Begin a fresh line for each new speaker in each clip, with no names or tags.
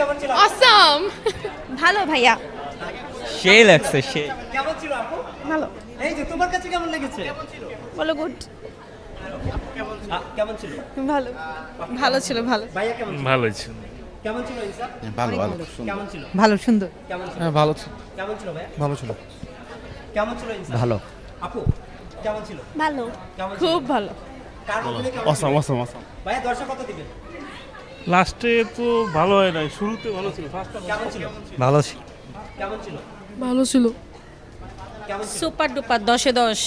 কেমন ছিল
অসম ভালো ভাইয়া
সেই লাগছে সেই
কেমন ছিল আপু
ভালো
এই যে তোমার কাছে কেমন লেগেছে
বলো গুড
কেমন ছিল
ভালো ভালো ছিল ভালো
ভাইয়া কেমন ছিল
ভালোই ছিল
কেমন ছিল ইনসাফ
ভালো ভালো
কেমন ছিল
ভালো সুন্দর
কেমন ছিল
হ্যাঁ ভালো ছিল
কেমন ছিল ভাইয়া
ভালো ছিল
কেমন ছিল ইনসাফ
ভালো
আপু কেমন ছিল
ভালো খুব ভালো
কার
অসম অসম অসম
ভাইয়া দর্শক কত দিবেন
লাস্টে তো ভালো হয় নাই শুরুতে ভালো ছিল
কেমন
ভালো ছিল।
কেমন
ভালো ছিল।
সুপার ডুপার দশে দশ।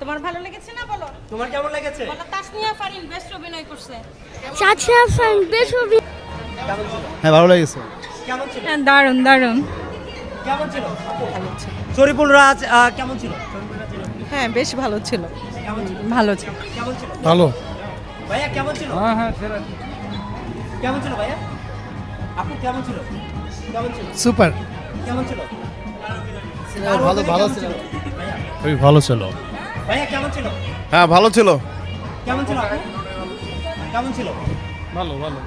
তোমার ভালো লেগেছে না বলো?
তোমার কেমন লেগেছে?
বলো তাসনিয়া ফারিন বেস্ট অভিনয় করছে।
বেশ ছবি
কেমন ছিল?
হ্যাঁ ভালো লেগেছে।
কেমন ছিল?
হ্যাঁ দারুণ দারুণ।
কেমন ছিল? শরীফুল রাজ কেমন ছিল। শরীফুল রাজ ছিল।
হ্যাঁ বেশ ভালো ছিল।
কেমন
ভালো ছিল।
কেমন ছিল?
ভালো।
ভাইয়া কেমন ছিল?
হ্যাঁ হ্যাঁ
কেমন ছিল ভাইয়া? আপু কেমন ছিল? কেমন ছিল?
সুপার।
কেমন ছিল?
ভালো ভালো ছিল।
ভাইয়া?
খুবই ভালো ছিল।
ভাইয়া কেমন ছিল?
হ্যাঁ ভালো ছিল।
কেমন ছিল আপু? কেমন ছিল?
ভালো ভালো।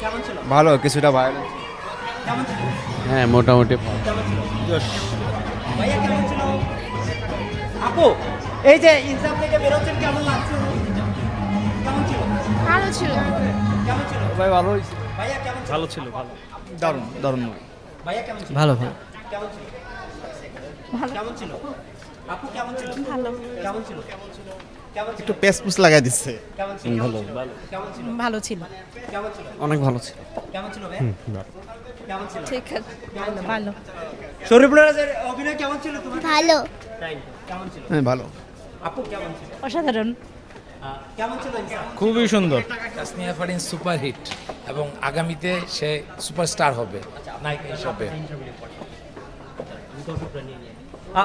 কেমন ছিল?
ভালো কিছুটা ভালো।
কেমন ছিল?
হ্যাঁ মোটামুটি
কেমন ছিল? ভাইয়া কেমন ছিল? আপু এই যে ইনসাফ থেকে বেরোচ্ছেন কেমন লাগছে?
ভালো ছিল
কেমন ছিল
ভাই ভালো
ছিল
ভালো ছিল ভালো
দারুণ দারুণ
ভাইয়া
ভালো ভালো
কেমন ছিল কেমন আপু কেমন ছিল ভালো কেমন ছিল
একটু পেস পুস লাগাই দিচ্ছে
ভালো ছিল
ভালো ছিল
কেমন
অনেক ভালো ছিল
কেমন ছিল কেমন
ঠিক আছে ভালো
শরীফুল রাজের অভিনয় কেমন ছিল তোমার
ভালো
তাই কেমন ছিল
হ্যাঁ ভালো
আপু কেমন ছিল
অসাধারণ
খুবই সুন্দর।
তাসনিয়া ফারিন সুপারহিট এবং আগামীতে সে সুপারস্টার হবে নায়িকা হিসাবে।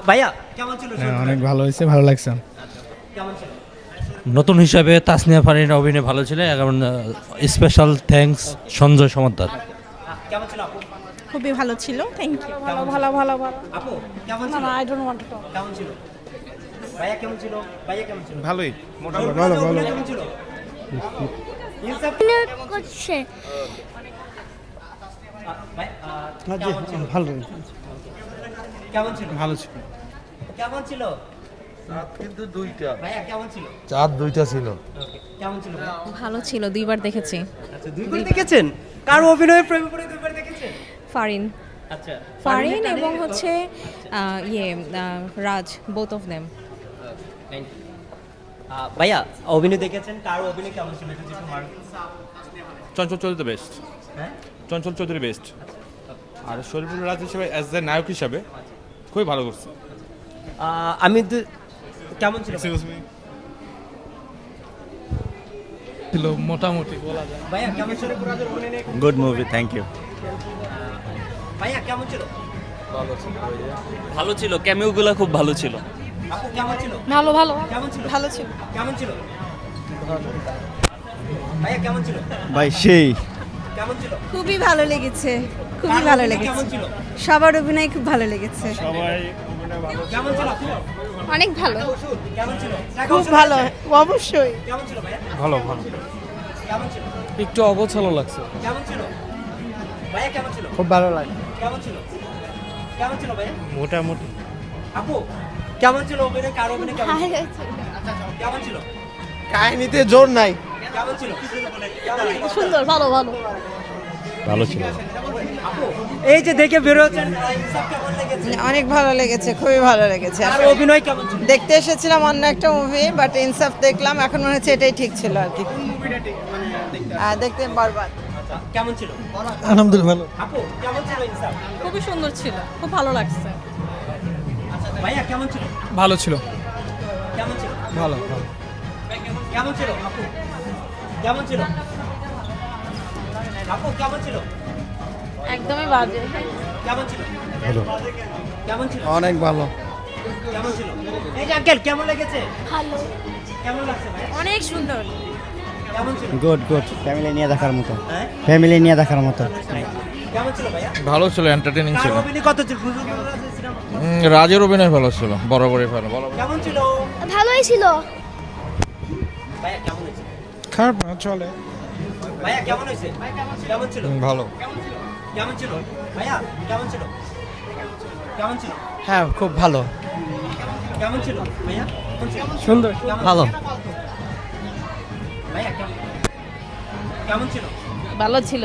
ভাইয়া কেমন ছিল
হ্যাঁ অনেক ভালো হয়েছে ভালো লাগছে।
কেমন ছিল?
নতুন হিসাবে তাসনিয়া ফারিন অভিনয় ভালো ছিল এবং স্পেশাল থ্যাঙ্কস সঞ্জয় সমাদ্দার।
কেমন ছিল
খুবই ভালো ছিল থ্যাংক ইউ
ভালো ভালো ভালো ভালো। আপু কেমন ছিল? I don't want to talk কেমন ছিল? ভাইয়া কেমন ছিল? ভাইয়া কেমন ছিল?
ভালোই।
কেমন ছিল?
করছে
ভালো।
কেমন ছিল?
ভালো ছিল।
কেমন ছিল? কিন্তু দুইটা। ভাইয়া কেমন ছিল?
চার দুইটা ছিল।
কেমন ছিল?
ভালো ছিল দুইবার দেখেছি।
আচ্ছা দুইবার দেখেছেন? কার অভিনয় প্রেমে পড়ে দুইবার দেখেছেন?
ফারিন।
আচ্ছা
ফারিন এবং হচ্ছে ইয়ে রাজ বোথ অফ দেম
ভাইয়া অভিনয় দেখেছেন? কার অভিনয় কেমন ছিল?
চঞ্চল চৌধুরী বেস্ট
হ্যাঁ?
চঞ্চল চৌধুরী বেস্ট আর শরীফুল রাজ হিসেবে অ্যাজ এ নায়ক হিসাবে খুবই ভালো করছে।
আমি তো কেমন ছিল?
ছিল মোটামুটি বলা যায়।
ভাইয়া কেমন ছিল?
গুড মুভি থ্যাংক ইউ
ভাইয়া কেমন ছিল?
ভালো ছিল ক্যামিওগুলো খুব ভালো ছিল।
কেমন ছিল
ভালো ভালো
কেমন ছিল
ভালো ছিল
কেমন ছিল ভাইয়া কেমন ছিল
ভাই সেই
কেমন ছিল
খুবই ভালো লেগেছে খুবই ভালো লেগেছে
কেমন
সবার অভিনয় খুব ভালো লেগেছে
কেমন ছিল
অনেক ভালো
কেমন ছিল
খুব ভালো অবশ্যই
কেমন ছিল ভাইয়া
ভালো ভালো
কেমন ছিল
একটু অগোছালো লাগছে
কেমন ছিল ভাইয়া কেমন ছিল
খুব ভালো লাগে
কেমন ছিল কেমন ছিল ভাইয়া
মোটামুটি
আপু কেমন ছিল অভিনয়? কার অভিনয় কেমন ছিল? কেমন ছিল?
কাহিনীতে জোর নাই।
কেমন ছিল?
সুন্দর ভালো ভালো।
ভালো ছিল।
এই যে দেখে বেরোচ্ছেন কেমন লেগেছে?
অনেক ভালো লেগেছে খুবই ভালো লেগেছে।
আর অভিনয় কেমন ছিল?
দেখতে এসেছিলাম অন্য একটা মুভি বাট ইনসাফ দেখলাম এখন মনে হচ্ছে এটাই ঠিক ছিল আর কি। আর দেখতে বরবাদ।
কেমন ছিল?
আলহামদুলিল্লাহ ভালো।
আপু কেমন ছিল ইনসাফ
খুবই সুন্দর ছিল খুব ভালো লাগছে।
ভাইয়া কেমন ছিল?
ভালো ছিল।
কেমন ছিল?
ভালো ভালো।
কেমন ছিল? আপু কেমন ছিল? আপু কেমন ছিল?
একদমই বাজে।
কেমন ছিল?
ভালো।
কেমন ছিল?
অনেক ভালো।
কেমন ছিল? এই যে আঙ্কেল কেমন লেগেছে?
ভালো।
কেমন লাগছে ভাই?
অনেক সুন্দর।
কেমন ছিল?
গুড গুড ফ্যামিলি নিয়ে দেখার মতো।
হ্যাঁ?
ফ্যামিলি নিয়ে দেখার মতো।
ভালো ছিল এন্টারটেনিং ছিল
কত
রাজের অভিনয় ভালো ছিল বরাবরই ভালো
কেমন ছিল
ভালোই ছিল
ভাইয়া কেমন হয়েছে
খারাপ না চলে
ভাইয়া কেমন হয়েছে কেমন ছিল
ভালো
কেমন ছিল ভাইয়া কেমন ছিল কেমন ছিল
হ্যাঁ খুব ভালো
কেমন ছিল ভাইয়া
সুন্দর ভালো
ভাইয়া কেমন কেমন ছিল
ভালো ছিল